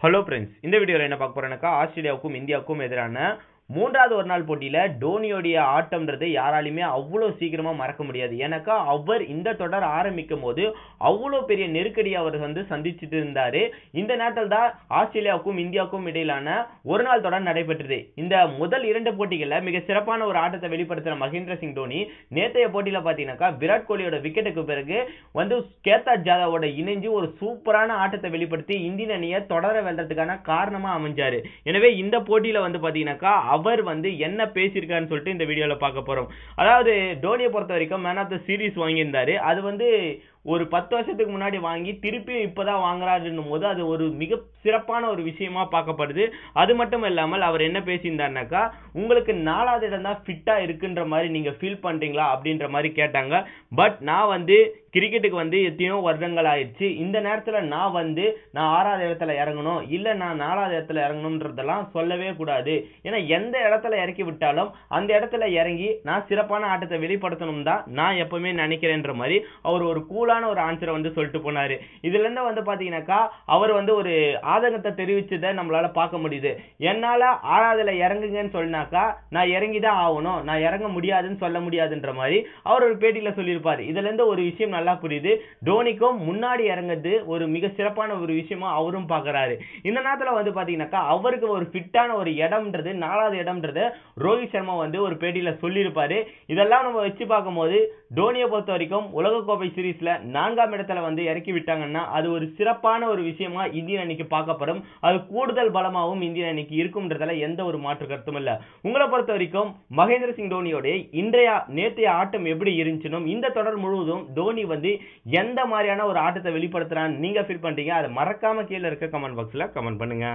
Hello friends இந்த வீடியோவில் என்ன பார்க்க போறேன்னாக்கா ஆஸ்திரேலியாவுக்கும் இந்தியாவுக்கும் எதிரான மூன்றாவது ஒரு நாள் போட்டியில டோனியோடைய ஆட்டம்ன்றது யாராலையுமே அவ்வளோ சீக்கிரமாக மறக்க முடியாது. ஏன்னாக்கா அவர் இந்த தொடர் ஆரம்பிக்கும் போது அவ்வளோ பெரிய நெருக்கடி அவர் வந்து சந்திச்சுட்டு இருந்தார். இந்த நேரத்தில் தான் ஆஸ்திரேலியாவுக்கும் இந்தியாவுக்கும் இடையிலான ஒரு நாள் தொடர் நடைபெற்றது. இந்த முதல் இரண்டு போட்டிகளில் மிக சிறப்பான ஒரு ஆட்டத்தை வெளிப்படுத்தின மகேந்திர சிங் தோனி நேற்றைய போட்டியில் பார்த்தீங்கன்னாக்கா விராட் கோலியோட விக்கெட்டுக்கு பிறகு வந்து கேதார் ஜாதவோட இணைஞ்சு ஒரு சூப்பரான ஆட்டத்தை வெளிப்படுத்தி இந்தியன் அணியை தொடர வெல்றதுக்கான காரணமாக அமைஞ்சார். எனவே இந்த போட்டியில் வந்து பார்த்தீங்கன்னாக்கா அவர் வந்து என்ன பேசியிருக்காருன்னு சொல்லிட்டு இந்த வீடியோவில் பார்க்க போறோம். அதாவது தோனியை பொறுத்த வரைக்கும் மேன் ஆஃப் த சீரிஸ் வாங்கியிருந்தாரு. அது வந்து ஒரு பத்து வருஷத்துக்கு முன்னாடி வாங்கி திருப்பியும் இப்பதான் வாங்குறாருன்னும் போது அது ஒரு மிக சிறப்பான ஒரு விஷயமா பார்க்கப்படுது. அது மட்டும் இல்லாமல் அவர் என்ன பேசியிருந்தாருனாக்கா உங்களுக்கு நாலாவது இடம் தான் ஃபிட்டா இருக்குன்ற மாதிரி நீங்க ஃபீல் பண்றீங்களா? அப்படின்ற மாதிரி கேட்டாங்க. பட் நான் வந்து கிரிக்கெட்டுக்கு வந்து எத்தனையோ வருடங்கள் ஆயிடுச்சு. இந்த நேரத்தில் நான் வந்து நான் ஆறாவது இடத்துல இறங்கணும். இல்லை நான் நாலாவது இடத்துல இறங்கணுன்றதெல்லாம் சொல்லவே கூடாது. ஏன்னா எந்த இடத்துல இறக்கி விட்டாலும் அந்த இடத்துல இறங்கி நான் சிறப்பான ஆட்டத்தை வெளிப்படுத்தணும் தான் நான் எப்பவுமே நினைக்கிறேன்ற மாதிரி அவர் ஒரு தெளிவான ஒரு ஆன்சரை வந்து சொல்லிட்டு போனாரு. இதுல இருந்து வந்து பாத்தீங்கன்னாக்கா அவர் வந்து ஒரு ஆதங்கத்தை தெரிவிச்சதை நம்மளால பார்க்க முடியுது. என்னால ஆறாவதுல இறங்குங்கன்னு சொன்னாக்கா நான் இறங்கி தான் ஆகணும் நான் இறங்க முடியாதுன்னு சொல்ல முடியாதுன்ற மாதிரி அவர் ஒரு பேட்டியில சொல்லியிருப்பார். இதுல இருந்து ஒரு விஷயம் நல்லா புரியுது. டோனிக்கும் முன்னாடி இறங்குறது ஒரு மிக சிறப்பான ஒரு விஷயமா அவரும் பார்க்குறாரு இந்த நேரத்தில் வந்து பாத்தீங்கன்னாக்கா அவருக்கு ஒரு ஃபிட்டான ஒரு இடம்ன்றது நாலாவது இடம்ன்றது ரோஹித் சர்மா வந்து ஒரு பேட்டியில சொல்லியிருப்பாரு. இதெல்லாம் நம்ம வச்சு பார்க்கும்போது டோனியை பொறுத்த வரைக்கும் உலகக்கோப்பை சீரீஸில் நான்காம் இடத்துல வந்து இறக்கி விட்டாங்கன்னா அது ஒரு சிறப்பான ஒரு விஷயமா இந்தியன் அணிக்கு பார்க்கப்படும். அது கூடுதல் பலமாகவும் இந்தியன் அணிக்கு இருக்கும்ன்றதுல எந்த ஒரு மாற்று கருத்தும் இல்ல. உங்களை பொறுத்த வரைக்கும் மகேந்திர சிங் தோனியோட இன்றைய நேற்றைய ஆட்டம் எப்படி இருந்துச்சுனும் இந்த தொடர் முழுவதும் தோனி வந்து எந்த மாதிரியான ஒரு ஆட்டத்தை வெளிப்படுத்துறான்னு நீங்க ஃபீல் பண்றீங்க அதை மறக்காம கீழே இருக்க கமெண்ட் பாக்ஸ்ல கமெண்ட் பண்ணுங்க.